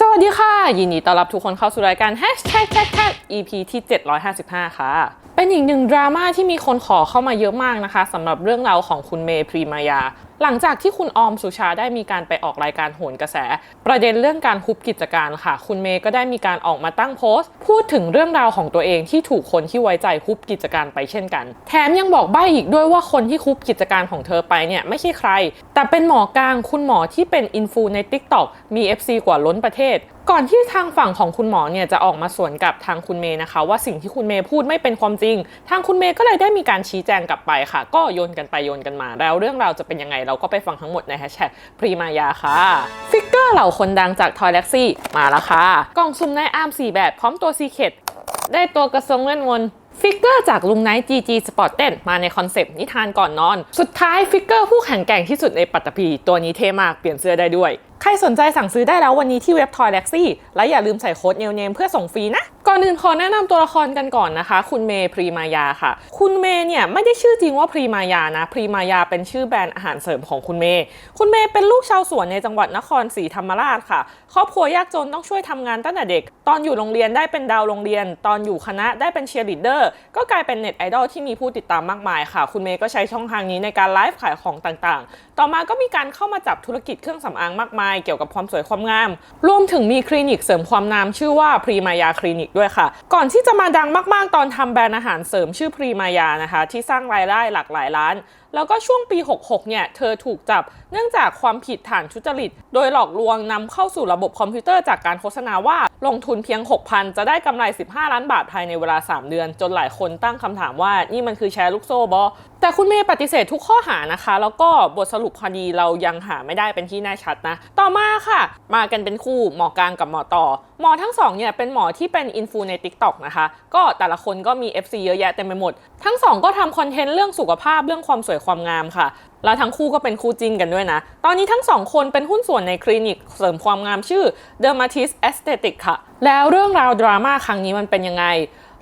สวัสดีค่ะ ยินดีต้อนรับทุกคนเข้าสู่รายการ Hashtag Tag Tag EP ที่ 755 ค่ะ เป็นอีกหนึ่งดราม่าที่มีคนขอเข้ามาเยอะมากนะคะสำหรับเรื่องราวของคุณเมย์พรีมายาหลังจากที่คุณออมสุชาได้มีการไปออกรายการโหนกระแส ประเด็นเรื่องการคุบกิจการค่ะ คุณเมย์ก็ได้มีการออกมาตั้งโพสต์ พูดถึงเรื่องราวของตัวเองที่ถูกคนที่ไว้ใจคุบกิจการไปเช่นกัน แถมยังบอกใบ้อีกด้วยว่าคนที่คุบกิจการของเธอไปเนี่ยไม่ใช่ใคร แต่เป็นหมอกลางคุณหมอที่เป็นอินฟูใน TikTok มี FC กว่าล้นประเทศก่อนที่ทางฝั่งของคุณหมอเนี่ยจะออกมาสวนกับทางคุณเมย์นะคะ ว่าสิ่งที่คุณเมย์พูดไม่เป็นความจริง ทางคุณเมย์ก็เลยได้มีการชี้แจงกลับไปค่ะ ก็โยนกันไปโยนกันมา แล้วเรื่องราวจะเป็นยังไงเราก็ไปฟังทั้งหมดในแฮชแท็กพรีมายาค่ะ ฟิกเกอร์เหล่าคนดังจากทอยเล็กซี่มาแล้วค่ะ กล่องซุ่มในอาร์ม4 แบบพร้อมตัวซีเคดได้ตัวกระทรวงเล่นวนฟิกเกอร์จากลุงไนท์ GG Sporten มาในคอนเซปต์นิทานก่อนนอน สุดท้ายฟิกเกอร์ผู้แข่งแกร่งที่สุดในปัตตภีตัวนี้เท่มากเปลี่ยนเสื้อได้ด้วย ใครสนใจสั่งซื้อได้แล้ววันนี้ที่เว็บ Toy l e x y และอย่าลืมใส่โค้ดเนลเนมเพื่อส่งฟรีนะ ก่อนอื่นขอแนะนำตัวละครกันก่อนนะคะ คุณเมย์พรีมายาค่ะ คุณเมย์เนี่ยไม่ได้ชื่อจริงว่าพรีมายานะพรีมายาเป็นชื่อแบรนด์อาหารเสริมของคุณเมย์คุณเมย์เป็นลูกชาวสวนในจังหวัดนครศรีธรรมราชค่ะ ครอบครัวยากจนต้องช่วยทำงานตั้งแต่เด็ก ตอนอยู่โรงเรียนได้เป็นดาวโรงเรียน ตอนอยู่คณะได้เป็นเชียร์ลีดเดอร์ก็กลายเป็นเน็ตไอดอลที่มีผู้ติดตามมากมายค่ะ คุณเมย์ก็ใช้ช่องทางนี้ในการไลฟ์ขายของต่างๆ ต่อมาก็มีการเข้ามาจับธุรกิจเครื่องสำอางมากมายเกี่ยวกับความสวยความงาม รวมถึงมีคลินิกเสริมความงามชื่อว่าพรีมายาคลินิกด้วยค่ะ ก่อนที่จะมาดังมากๆ ตอนทำแบรนด์อาหารเสริมชื่อพรีมายานะคะ ที่สร้างรายได้หลักหลายล้าน แล้วก็ช่วงปี 66 เนี่ย เธอถูกจับเนื่องจากความผิดฐานทุจริต โดยหลอกลวงนำเข้าสู่ระบบคอมพิวเตอร์จากการโฆษณาว่าลงทุนเพียง 6,000 จะได้กำไร 15 ล้านบาทภายในเวลา 3 เดือน จนหลายคนตั้งคำถามว่านี่มันคือแชร์ลูกโซ่บอแต่คุณเมย์ปฏิเสธทุกข้อหานะคะ แล้วก็บทสรุปคดีเรายังหาไม่ได้เป็นที่แน่ชัดนะ ต่อมาค่ะ มากันเป็นคู่หมอกลางกับหมอต่อ หมอทั้งสองเนี่ยเป็นหมอที่เป็นอินฟูใน TikTok นะคะ ก็แต่ละคนก็มี FC เยอะแยะเต็มไปหมด ทั้งสองก็ทำคอนเทนต์เรื่องสุขภาพเรื่องความสวยความงามค่ะ แล้วทั้งคู่ก็เป็นคู่จริงกันด้วยนะ ตอนนี้ทั้งสองคนเป็นหุ้นส่วนในคลินิกเสริมความงามชื่อ Dermatis Aesthetic ค่ะ แล้วเรื่องราวดราม่าครั้งนี้มันเป็นยังไง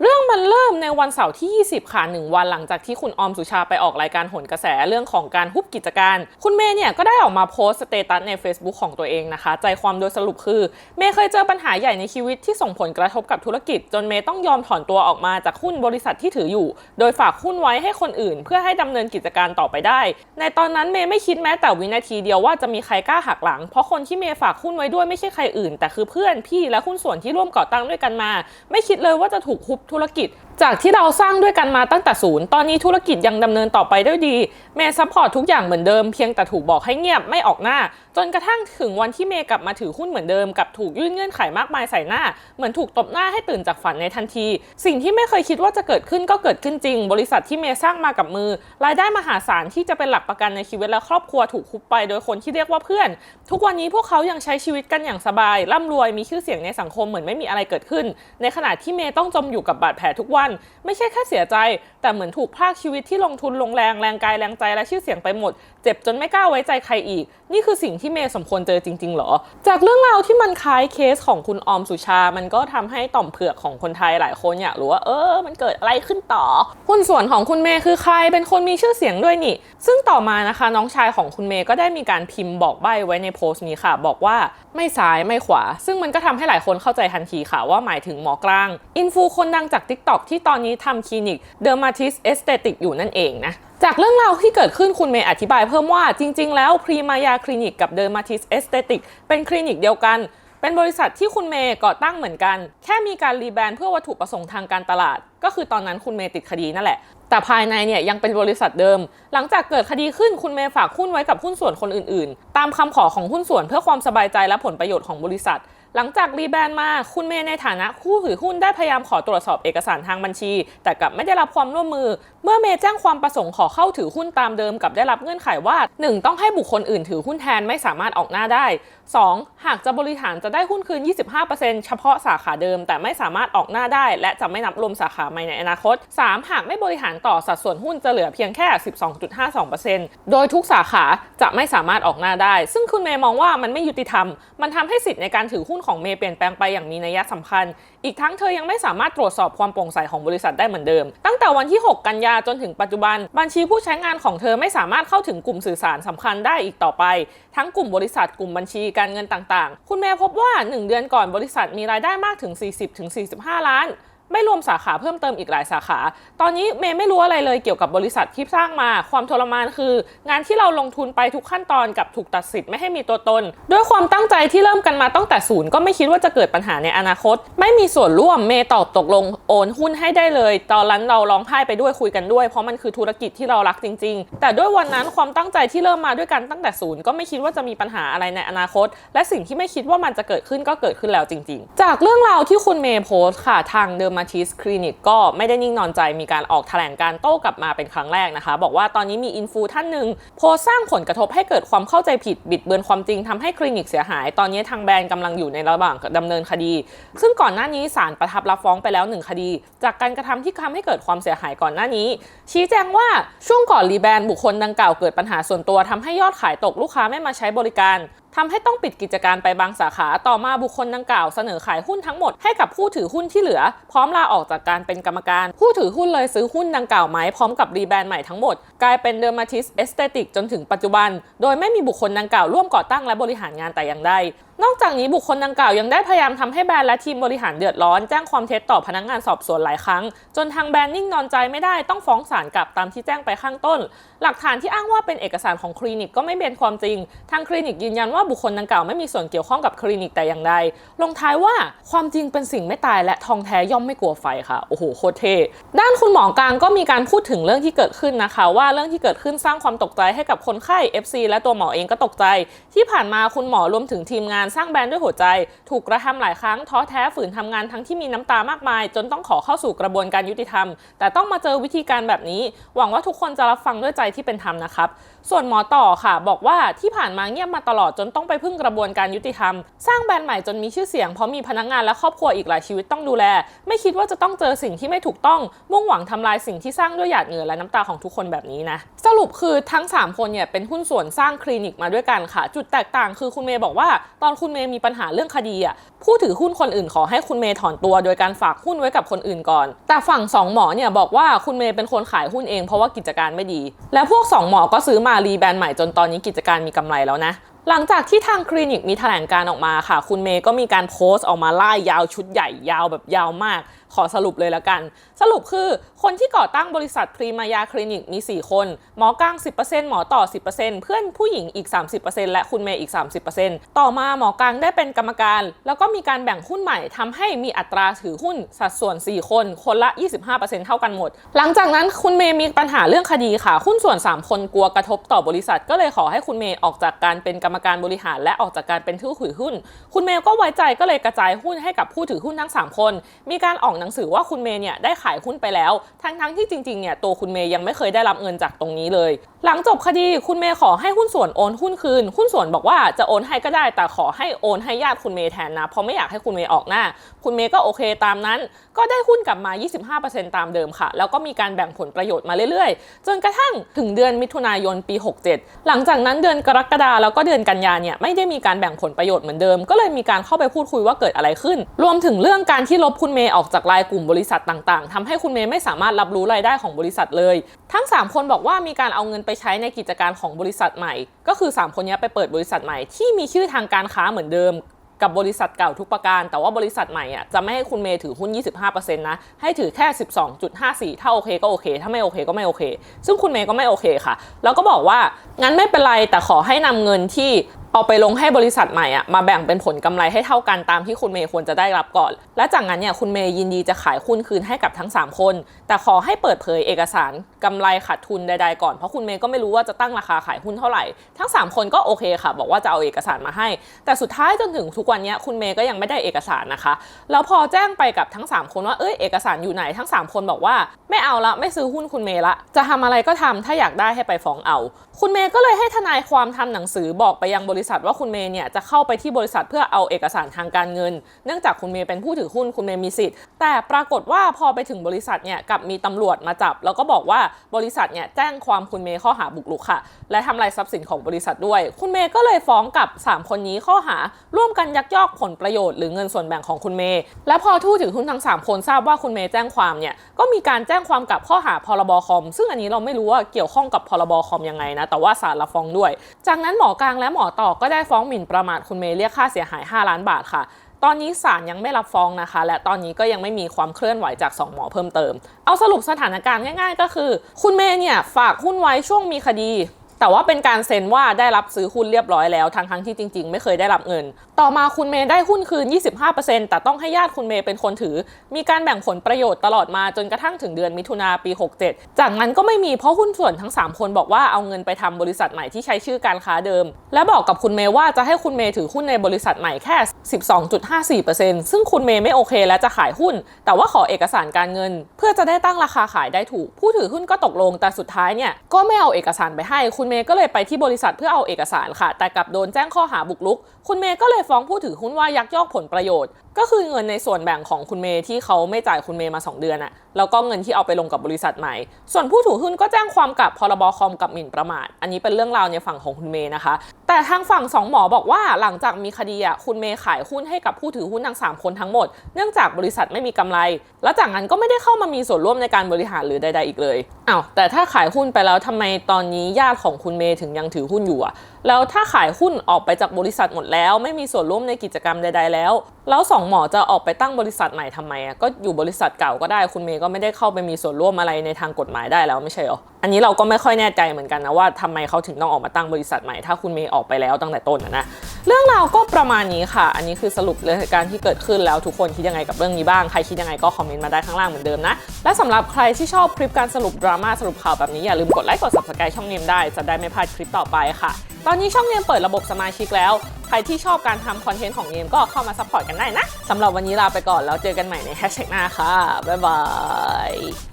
เรื่องมันเริ่มในวันเสาร์ที่ 20 ค่ะหนึ่งวันหลังจากที่คุณออมสุชาไปออกรายการหนกระแสเรื่องของการฮุบกิจการ คุณเมย์เนี่ยก็ได้ออกมาโพสต์สเตตัสใน Facebook ของตัวเองนะคะ ใจความโดยสรุปคือ เมย์เคยเจอปัญหาใหญ่ในชีวิตที่ส่งผลกระทบกับธุรกิจ จนเมย์ต้องยอมถอนตัวออกมาจากหุ้นบริษัทที่ถืออยู่ โดยฝากหุ้นไว้ให้คนอื่น เพื่อให้ดำเนินกิจการต่อไปได้ ในตอนนั้นเมย์ไม่คิดแม้แต่วินาทีเดียวว่าจะมีใครกล้าหักหลัง เพราะคนที่เมย์ฝากหุ้นไว้ด้วยไม่ใช่ใครอื่น แต่คือเพื่อนพี่และหุ้นส่วนที่ร่วมก่อตั้งด้วยกันมา ไม่คิดเลยว่าจะถูกฮุบธุรกิจ จากที่เราสร้างด้วยกันมาตั้งแต่ศูนย์ ตอนนี้ธุรกิจยังดำเนินต่อไปได้ดี เมย์ซัพพอร์ตทุกอย่างเหมือนเดิมเพียงแต่ถูกบอกให้เงียบไม่ออกหน้า จนกระทั่งถึงวันที่เมย์กลับมาถือหุ้นเหมือนเดิมกับถูกยื่นเงื่อนไขมากมายใส่หน้า เหมือนถูกตบหน้าให้ตื่นจากฝันในทันที สิ่งที่ไม่เคยคิดว่าจะเกิดขึ้นก็เกิดขึ้นจริง บริษัทที่เมย์สร้างมากับมือ รายได้มหาศาลที่จะเป็นหลักประกันในชีวิตและครอบครัวถูกคุบไป โดยคนที่เรียกว่าเพื่อน ทุกวันนี้พวกเขายังใช้ชีวิตกันอย่างสบายร่ำรวยมีชื่อเสียงในสังคมเหมือนไม่มีอะไรเกิดขึ้น ในขณะที่เมย์ต้องจมอยู่กับบาดแผลทุกวัน ไม่ใช่แค่เสียใจ แต่เหมือนถูกพากชีวิตที่ลงทุนลงแรงแรงกายแรงใจและชื่อเสียงไปหมด เจ็บจนไม่กล้าไว้ใจใครอีก นี่คือสิ่งที่เมย์สมควรเจอจริง ๆหรอ จากเรื่องราวที่มันคล้ายเคสของคุณออมสุชา มันก็ทำให้ต่อมเผือกของคนไทยหลายคนอยากรู้ว่าเออ มันเกิดอะไรขึ้นต่อหุ้นส่วนของคุณเมย์คือใครเป็นคนมีชื่อเสียงด้วยนี่ ซึ่งต่อมานะคะน้องชายของคุณเมย์ก็ได้มีการพิมพ์บอกใบ้ไว้ในโพสต์นี้ค่ะ บอกว่าไม่ซ้ายไม่ขวา ซึ่งมันก็ทำให้หลายคนเข้าใจทันทีค่ะว่าหมายถึงหมอกลางอินฟูคนดังจาก TikTok ที่ตอนนี้ทำคลินิก Dermatis Aesthetic อยู่นั่นเองนะจากเรื่องราวที่เกิดขึ้นคุณเมย์อธิบายเพิ่มว่าจริง ๆ แล้วพรีมายาคลินิกกับ Dermatis Aesthetic เป็นคลินิกเดียวกันเป็นบริษัทที่คุณเมย์ก่อตั้งเหมือนกัน แค่มีการรีแบรนด์เพื่อวัตถุประสงค์ทางการตลาด ก็คือตอนนั้นคุณเมย์ติดคดีนั่นแหละ แต่ภายในเนี่ยยังเป็นบริษัทเดิม หลังจากเกิดคดีขึ้นคุณเมย์ฝากหุ้นไว้กับหุ้นส่วนคนอื่นๆ ตามคำขอของหุ้นส่วนเพื่อความสบายใจและผลประโยชน์ของบริษัท หลังจากรีแบรนด์มา คุณเมย์ในฐานะผู้ถือหุ้นได้พยายามขอตรวจสอบเอกสารทางบัญชี แต่กลับไม่ได้รับความร่วมมือเมื่อเมย์แจ้งความประสงค์ขอเข้าถือหุ้นตามเดิมกับได้รับเงื่อนไขว่า 1. ต้องให้บุคคลอื่นถือหุ้นแทนไม่สามารถออกหน้าได้ 2. หากจะบริหารจะได้หุ้นคืน 25%เฉพาะสาขาเดิม แต่ไม่สามารถออกหน้าได้ และจะไม่นับรวมสาขาใหม่ในอนาคต 3. หากไม่บริหารต่อสัดส่วนหุ้นจะเหลือเพียงแค่ 12.52%โดยทุกสาขาจะไม่สามารถออกหน้าได้ ซึ่งคุณเมย์มองว่ามันไม่ยุติธรรม มันทำให้สิทธิ์ในการถือหุ้นของเมย์เปลี่ยนแปลงไปอย่างมีนัยสำคัญอีกทั้งเธอยังไม่สามารถตรวจสอบความโปร่งใสของบริษัทได้เหมือนเดิม ตั้งแต่วันที่ 6 กันยาจนถึงปัจจุบัน บัญชีผู้ใช้งานของเธอไม่สามารถเข้าถึงกลุ่มสื่อสารสำคัญได้อีกต่อไป ทั้งกลุ่มบริษัทกลุ่มบัญชีการเงินต่างๆ คุณแม่พบว่า 1 เดือนก่อนบริษัทมีรายได้มากถึง 40-45 ล้าน ไม่รวมสาขาเพิ่มเติมอีกหลายสาขา ตอนนี้เมย์ไม่รู้อะไรเลยเกี่ยวกับบริษัทที่สร้างมา ความทรมานคือ งานที่เราลงทุนไปทุกขั้นตอนกับถูกตัดสิทธิ์ไม่ให้มีตัวตน ด้วยความตั้งใจที่เริ่มกันมาตั้งแต่ศูนย์ก็ไม่คิดว่าจะเกิดปัญหาในอนาคต ไม่มีส่วนร่วมเมย์ตอบตกลงโอนหุ้นให้ได้เลย ตอนนั้นเราร้องไห้ไปด้วยคุยกันด้วย เพราะมันคือธุรกิจที่เรารักจริง ๆ แต่ด้วยวันนั้นความตั้งใจที่เริ่มมาด้วยกันตั้งแต่ศูนย์ก็ไม่คิดว่าจะมีปัญหาอะไรในอนาคต และสิ่งที่ไม่คิดว่ามันจะเกิดขึ้นก็เกิดขึ้นแล้วจริง ๆ จากเรื่องราวที่คุณเมย์โพสต์ค่ะทางเดอร์มาทิสคลินิกก็ไม่ได้นิ่งนอนใจมีการออกแถลงการโต้กลับมาเป็นครั้งแรกนะคะ บอกว่าตอนนี้มีอินฟูท่านหนึ่งโพสสร้างผลกระทบให้เกิดความเข้าใจผิดบิดเบือนความจริงทำให้คลินิกเสียหาย ตอนนี้ทางแบรนด์กำลังอยู่ในระหว่างดำเนินคดี ซึ่งก่อนหน้านี้ศาลประทับรับฟ้องไปแล้วหนึ่งคดี จากการกระทำที่ทำให้เกิดความเสียหายก่อนหน้านี้ ชี้แจงว่าช่วงก่อนรีแบรนด์บุคคลดังกล่าวเกิดปัญหาส่วนตัวทำให้ยอดขายตกลูกค้าไม่มาใช้บริการ ทำให้ต้องปิดกิจการไปบางสาขา ต่อมาบุคคลดังกล่าวเสนอขายหุ้นทั้งหมดให้กับผู้ถือหุ้นที่เหลือ พร้อมลาออกจากการเป็นกรรมการ ผู้ถือหุ้นเลยซื้อหุ้นดังกล่าวไหมพร้อมกับรีแบรนด์ใหม่ทั้งหมด กลายเป็นเดอร์มาทิสเอสเตติกจนถึงปัจจุบัน โดยไม่มีบุคคลดังกล่าวร่วมก่อตั้งและบริหารงานแต่อย่างใด นอกจากนี้บุคคลดังกล่าวยังได้พยายามทำให้แบรนด์และทีมบริหารเดือดร้อน แจ้งความเท็จต่อพนักงานสอบสวนหลายครั้ง จนทางแบรนด์นิ่งนอนใจไม่ได้ต้องฟ้องศาลกลับตามที่แจ้งไปข้างต้น หลักฐานที่อ้างว่าเป็นเอกสารของคลินิกก็ไม่เป็นความจริง ทางคลินิกยืนยันว่าบุคคลดังกล่าวไม่มีส่วนเกี่ยวข้องกับคลินิกแต่อย่างใดลงท้ายว่าความจริงเป็นสิ่งไม่ตายและทองแท้ย่อมไม่กลัวไฟค่ะโอ้โหโคตรเท่ด้านคุณหมอกลางก็มีการพูดถึงเรื่องที่เกิดขึ้นนะคะ ว่าเรื่องที่เกิดขึ้นสร้างความตกใจให้กับคนไข้ FC และตัวหมอเองก็ตกใจ ที่ผ่านมาคุณหมอรวมถึงทีมงานสร้างแบรนด์ด้วยหัวใจ ถูกกระทำหลายครั้งท้อแท้ฝืนทำงานทั้งที่มีน้ำตามากมาย จนต้องขอเข้าสู่กระบวนการยุติธรรม แต่ต้องมาเจอวิธีการแบบนี้ หวังว่าทุกคนจะรับฟังด้วยใจที่เป็นธรรมนะครับส่วนหมอต่อค่ะ บอกว่าที่ผ่านมาเงียบมาตลอดจนต้องไปพึ่งกระบวนการยุติธรรม สร้างแบรนด์ใหม่จนมีชื่อเสียงเพราะมีพนักงานและครอบครัวอีกหลายชีวิตต้องดูแล ไม่คิดว่าจะต้องเจอสิ่งที่ไม่ถูกต้อง มุ่งหวังทำลายสิ่งที่สร้างด้วยหยาดเหงื่อและน้ำตาของทุกคนแบบนี้นะ สรุปคือทั้ง 3 คนเนี่ยเป็นหุ้นส่วนสร้างคลินิกมาด้วยกันค่ะ จุดแตกต่างคือคุณเมย์บอกว่า ตอนคุณเมย์มีปัญหาเรื่องคดีอะผู้ถือหุ้นคนอื่นขอให้คุณเมย์ถอนตัว โดยการฝากหุ้นไว้กับคนอื่นก่อน แต่ฝั่งสองหมอเนี่ยบอกว่าคุณเมย์เป็นคนขายหุ้นเองเพราะว่ากิจการไม่ดี และพวกสองหมอก็ซื้อมารีแบรนด์ใหม่จนตอนนี้กิจการมีกำไรแล้วนะ หลังจากที่ทางคลินิกมีแถลงการออกมาค่ะ คุณเมย์ก็มีการโพสต์ออกมาไล่ยาวชุดใหญ่ยาวแบบยาวมาก ขอสรุปเลยล้วกัน สรุปคือคนที่ก่อตั้งบริษัทพรีมายาคลินิกมี 4 คน หมอกลาง 10%หมอต่อ 10%เพื่อนผู้หญิงอีก 30%และคุณเมย์อีก 30%ต่อมาหมอกลางได้เป็นกรรมการ แล้วก็มีการแบ่งหุ้นใหม่ทำให้มีอัตราถือหุ้นสัดส่วน 4 คน คนละ 25%เท่ากันหมด หลังจากนั้นคุณเมย์มีปัญหาเรื่องคดีค่ะ หุ้นส่วน 3 คนกลัวกระทบต่อบริษัท ก็เลยขอให้คุณเมย์ออกจากการเป็นกรรมการบริหารและออกจากการเป็นผู้ถือหุ้น คุณเมย์ก็ไว้ใจก็เลยกระจายหุ้นให้กับผู้ถือหุ้นทั้ง 3 คน มีการออกหนังสือว่าคุณเมย์เนี่ยได้ขายหุ้นไปแล้ว ทั้งๆที่จริงๆเนี่ยตัวคุณเมย์ยังไม่เคยได้รับเงินจากตรงนี้เลย หลังจบคดีคุณเมย์ขอให้หุ้นส่วนโอนหุ้นคืน หุ้นส่วนบอกว่าจะโอนให้ก็ได้ แต่ขอให้โอนให้ญาติคุณเมย์แทนนะเพราะไม่อยากให้คุณเมย์ออกหน้า คุณเมย์ก็โอเคตามนั้น ก็ได้หุ้นกลับมา 25%ตามเดิมค่ะ แล้วก็มีการแบ่งผลประโยชน์มาเรื่อยๆ จนกระทั่งถึงเดือนมิถุนายนปี 67 หลังจากนั้นเดือนกรกฎาแล้วก็เดือนกันยาเนี่ยไม่ได้มีการแบ่งผลประโยชน์เหมือนเดิม ก็เลยมีการเข้าไปพูดคุยว่าเกิดอะไรขึ้น รวมถึงเรื่องการที่ลบคุณเมย์ออกจากรายกลุ่มบริษัทต่างๆทำให้คุณเมย์ไม่สามารถรับรู้รายได้ของบริษัทเลย ทั้ง 3 คนบอกว่ามีการเอาเงินไปใช้ในกิจการของบริษัทใหม่ ก็คือ 3 คนนี้ไปเปิดบริษัทใหม่ที่มีชื่อทางการค้าเหมือนเดิม กับบริษัทเก่าทุกประการ แต่ว่าบริษัทใหม่อะจะไม่ให้คุณเมย์ถือหุ้น 25%นะ ให้ถือแค่ 12.54 ถ้าโอเคก็โอเค ถ้าไม่โอเคก็ไม่โอเค ซึ่งคุณเมย์ก็ไม่โอเคค่ะ แล้วก็บอกว่างั้นไม่เป็นไรแต่ขอให้นำเงินที่ เอาไปลงให้บริษัทใหม่อะมาแบ่งเป็นผลกำไรให้เท่ากันตามที่คุณเมย์ควรจะได้รับก่อน และจากนั้นเนี่ยคุณเมย์ยินดีจะขายหุ้นคืนให้กับทั้ง 3 คน แต่ขอให้เปิดเผยเอกสารกำไรขาดทุนใดๆก่อน เพราะคุณเมย์ก็ไม่รู้ว่าจะตั้งราคาขายหุ้นเท่าไหร่ ทั้ง 3 คนก็โอเคค่ะ บอกว่าจะเอาเอกสารมาให้ แต่สุดท้ายจนถึงทุกวันนี้คุณเมย์ก็ยังไม่ได้เอกสารนะคะ แล้วพอแจ้งไปกับทั้ง 3 คนว่าเอ้ยเอกสารอยู่ไหนทั้ง 3 คนบอกว่า ไม่เอาละไม่ซื้อหุ้นคุณเมย์ละ จะทำอะไรก็ทำถ้าอยากได้ให้ไปฟ้องเอา คุณเมย์ก็เลยให้ทนายความทำหนังสือบอกไปยังบริริษัทว่าคุณเมย์เนี่ยจะเข้าไปที่บริษัทเพื่อเอาเอกสารทางการเงิน เนื่องจากคุณเมย์เป็นผู้ถือหุ้นคุณเมย์มีสิทธิ์แต่ปรากฏว่าพอไปถึงบริษัทเนี่ยกับมีตำรวจมาจับ แล้วก็บอกว่าบริษัทเนี่ยแจ้งความคุณเมย์ข้อหาบุกรุกค่ะ และทำลายทรัพย์สินของบริษัทด้วย คุณเมย์ก็เลยฟ้องกับ 3 คนนี้ข้อหา ร่วมกันยักยอกผลประโยชน์หรือเงินส่วนแบ่งของคุณเมย์และพอทูตถือหุ้นทั้ง 3 คนทราบว่าคุณเมย์แจ้งความเนี่ยก็มีการแจ้งความกับข้อหาพรบคอม ซึ่งอันนี้เราไม่รู้ว่าเกี่ยวข้องกับพรบคอมยังไงนะแต่ว่าศาลรับฟ้องด้วย จากนั้นหมอกลางและหมอต่อก็ได้ฟ้องหมิ่นประมาทคุณเมย์เรียกค่าเสียหาย 5 ล้านบาทค่ะ ตอนนี้ศาลยังไม่รับฟ้องนะคะ และตอนนี้ก็ยังไม่มีความเคลื่อนไหวจาก 2 หมอเพิ่มเติม เอาสรุปสถานการณ์ง่าย ๆ ก็คือ คุณเมย์เนี่ยฝากหุ้นไว้ช่วงมีคดี แต่ว่าเป็นการเซ็นว่าได้รับซื้อหุ้นเรียบร้อยแล้วทั้งทั้งที่จริง ๆ ไม่เคยได้รับเงิน ต่อมาคุณเมย์ได้หุ้นคืน 25%แต่ต้องให้ญาติคุณเมย์เป็นคนถือ มีการแบ่งผลประโยชน์ตลอดมาจนกระทั่งถึงเดือนมิถุนาปี 67 จากนั้นก็ไม่มีเพราะหุ้นส่วนทั้ง 3 คนบอกว่าเอาเงินไปทำบริษัทใหม่ที่ใช้ชื่อการค้าเดิม และบอกกับคุณเมย์ว่าจะให้คุณเมย์ถือหุ้นในบริษัทใหม่แค่ 12.54%ซึ่งคุณเมย์ไม่โอเค และจะขายหุ้น แต่ว่าขอเอกสารการเงิน เพื่อจะได้ตั้งราคาขายได้ถูก ผู้ถือหุ้นก็ตกลงแต่สุดท้ายเนี่ยก็ไม่เอาเอกสารไปให้คุณเมย์ก็เลยไปที่บริษัทเพื่อเอาเอกสารค่ะ แต่กลับโดนแจ้งข้อหาบุกรุก คุณเมย์ก็เลยฟ้องผู้ถือหุ้นว่ายักยอกผลประโยชน์ ก็คือเงินในส่วนแบ่งของคุณเมย์ที่เขาไม่จ่ายคุณเมย์มา 2 เดือนอะแล้วก็เงินที่เอาไปลงกับบริษัทใหม่ ส่วนผู้ถือหุ้นก็แจ้งความกับพรบคอมกับหมิ่นประมาท อันนี้เป็นเรื่องราวในฝั่งของคุณเมย์นะคะ แต่ทางฝั่งสองหมอบอกว่าหลังจากมีคดีอะคุณเมย์ขายหุ้นให้กับผู้ถือหุ้นทั้งสามคนทั้งหมด เนื่องจากบริษัทไม่มีกำไร และจากนั้นก็ไม่ได้เข้ามามีส่วนร่วมในการบริหารหรือใด ๆ อีกเลยอ้าวแต่ถ้าขายหุ้นไปแล้วทำไมตอนนี้ญาติของคุณเมย์ถึงยังถือหุ้นอยู่อะแล้วถ้าขายหุ้นออกไปจากบริษัทหมดแล้ว ไม่มีส่วนร่วมในกิจกรรมใด ๆ แล้ว แล้วสองหมอจะออกไปตั้งบริษัทใหม่ทำไมอะก็อยู่บริษัทเก่าก็ได้คุณเมย์ก็ไม่ได้เข้าไปมีส่วนร่วมอะไรในทางกฎหมายได้แล้วไม่ใช่หรออันนี้เราก็ไม่ค่อยแน่ใจเหมือนกันนะว่าทำไมเขาถึงต้องออกมาตั้งบริษัทใหม่ถ้าคุณเมย์ออกไปแล้วตั้งแต่ต้นนะนะ เรื่องราวก็ประมาณนี้ค่ะ อันนี้คือสรุปเลยเหตุการณ์ที่เกิดขึ้นแล้วทุกคนคิดยังไงกับเรื่องนี้บ้าง ใครคิดยังไงก็คอมเมนต์มาได้ข้างล่างเหมือนเดิมนะ และสำหรับใครที่ชอบคลิปการสรุปดราม่าสรุปข่าวแบบนี้อย่าลืมกดไลค์กด subscribe ช่องเนมได้จะได้ไม่พลาดคลิปต่อไปค่ะ ตอนนี้ช่องเนมเปิดระบบสมาชิกแล้ว ใครที่ชอบการทำคอนเทนต์ของเนมก็เข้ามาซัพพอร์ตกันได้นะสำหรับวันนี้ลาไปก่อนแล้วเจอกันใหม่ในแฮชแท็กหน้าค่ะบ๊ายบาย